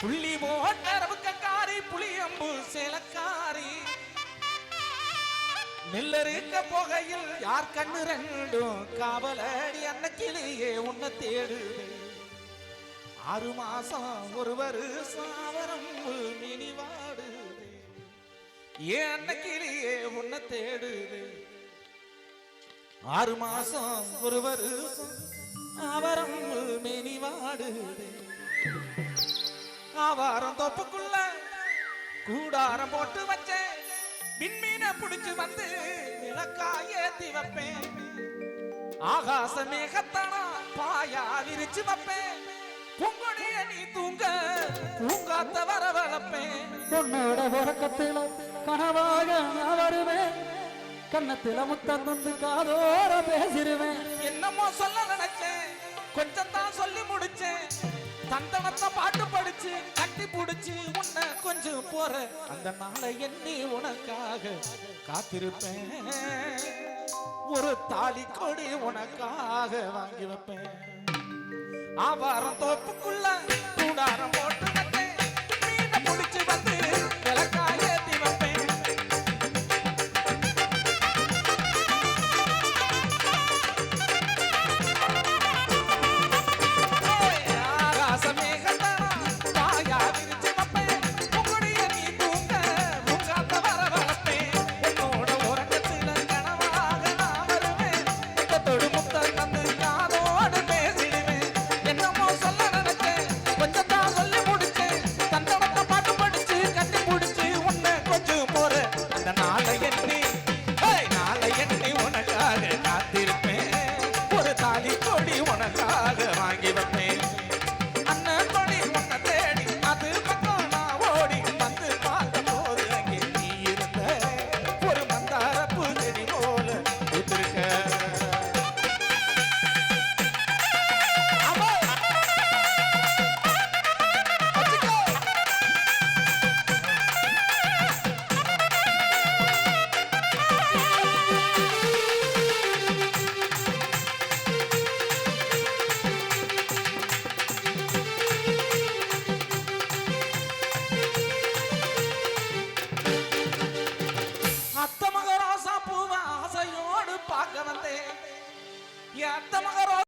புள்ளி போட்டரவுக்காரி புளியம்பு சேலக்காரி. நெல்லருக்க போகையில் யார் கண்ணு ரெண்டும் காவலடி அன்னக்கிலேயே உன்னை தேடுது. ஆறு மாசம் ஒருவர் சாவரம் மினி வாடுது ஏன் அன்னக்கிளியே உன்னை தேடுது? ஆறு மாசம் ஒருவர் ஆவரம் மினி ஆவாரம் தோப்புக்குள்ள கூடாரம் போட்டு வச்சேன். விண்மீனை புடிச்சு வந்து விளக்காய் ஏத்தி வைப்பேன். ஆகாச மேகத்தானா பாயா விரிச்சு வைப்பேன். பூங்கொடிய நீ தூங்க பூங்காத்த வரவழைப்பேன். உன்னோட உறக்கத்தில கனவாக நான் வருவேன். கன்னத்தில முத்தம் தந்து காதோர பேசிடுவேன். என்னமோ சொல்ல நினைச்சேன். கொஞ்சம் தான் சொல்லி முடிச்சேன். தந்தனத்தை பாட்டு படிச்சு போற அந்த நாளை எண்ணி உனக்காக காத்திருப்பேன். ஒரு தாலி கொடி உனக்காக வாங்கி வைப்பேன். ஆபாரம் தோப்புக்குள்ள கூடாரம் பார்க்க வந்தேன் என் அத்த மகரோ